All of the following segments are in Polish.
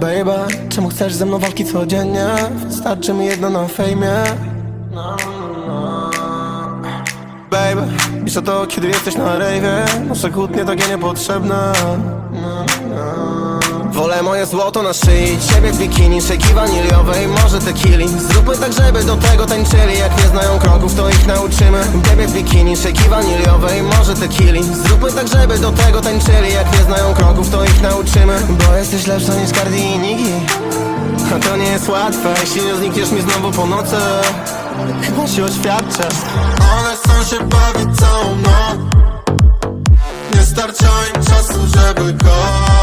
Baby, czemu chcesz ze mną walki codziennie? Wystarczy mi jedno na fejmie no, no. Baby, piszę to kiedy jesteś na rejwie Nasze kłótnie takie niepotrzebne no, no. Wolę moje złoto na szyi Ciebie w bikini, szejki waniliowej Może tequili. Zróbmy tak, żeby do tego tańczyli Jak nie znają kroków, to ich nauczymy. Ciebie w bikini, szejki waniliowej Może tequili. Zróbmy tak, żeby do tego tańczyli Jak nie znają kroków, to ich nauczymy. Bo jesteś lepsza niż Cardi i Niki A to nie jest łatwe Jeśli nie znikniesz mi znowu po nocy. Chyba się oświadczę. One chcą się bawić całą noc. Nie starcza im czasu, żeby kochać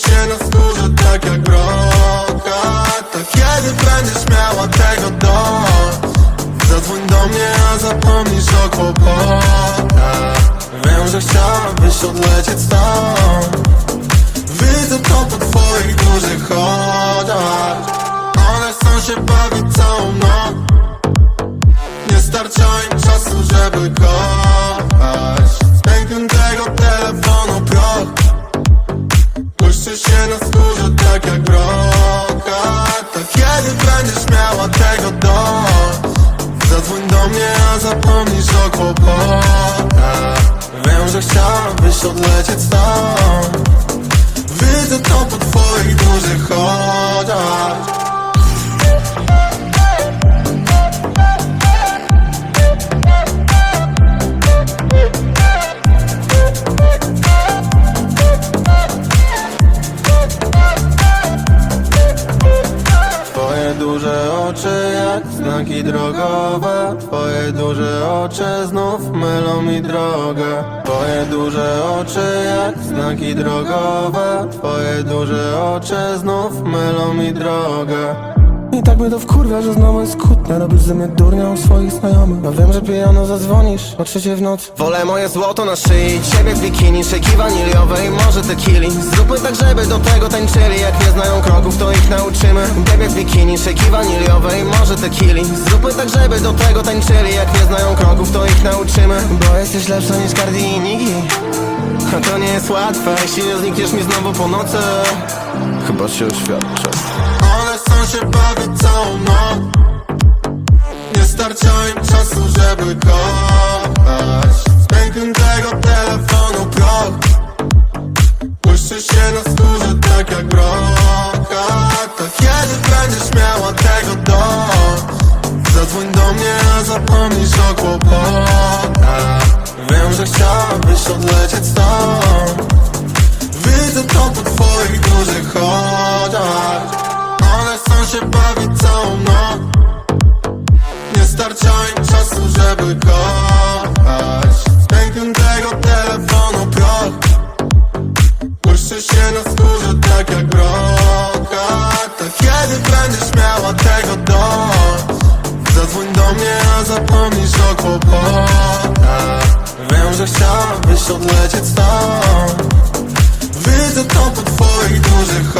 się na skórze tak jak broka. To kiedy będziesz miała tego dość? Zadzwoń do mnie, a zapomnisz o kłopotach. Wiem, że chciałabyś odlecieć stąd. Widzę to po twoich dużych oczach. One chcą się bawić całą noc do mnie, a zapomnisz o kłopotach. Wiem, że chciałabyś odlecieć stąd znaki drogowe Twoje duże oczy znów mylą mi drogę. Twoje duże oczy jak znaki drogowe Twoje duże oczy znów mylą mi drogę i tak mnie to wkurwia, że znowu jest kłótnia. Robisz ze mnie durnia u swoich znajomych. Ja wiem, że pijano zadzwonisz o trzeciej w nocy. Wolę moje złoto na szyi Ciebie w bikini, szejki waniliowej Może tequili. Zróbmy tak, żeby do tego tańczyli. Jak nie znają kroków, to ich nauczymy. Ciebie w bikini, szejki waniliowej Może tequili. Zróbmy tak, żeby do tego tańczyli. Jak nie znają kroków, to ich nauczymy. Bo jesteś lepsza niż Cardi i Niki. A to nie jest łatwe. Jeśli nie znikniesz mi znowu po nocy Chyba się oświadczę Chcą się bawić całą noc. Nie starcza im czasu, żeby kochać. Z pękniętego telefonu proch. Błyszczy się na skórze tak jak broka To kiedy będziesz miała tego dość? Zadzwoń do mnie, a zapomnisz o kłopotach. Wiem, że chciałabyś odlecieć stąd. Widzę to po twoich dużych oczach się bawić całą noc. Nie starcza im czasu, żeby kochać. Z pękniętego telefonu proch. Błyszczy się na skórze tak jak broka To kiedy będziesz miała tego dość? Zadzwoń do mnie, a zapomnisz o kłopotach. Wiem, że chciałabyś odlecieć stąd. Widzę to po twoich dużych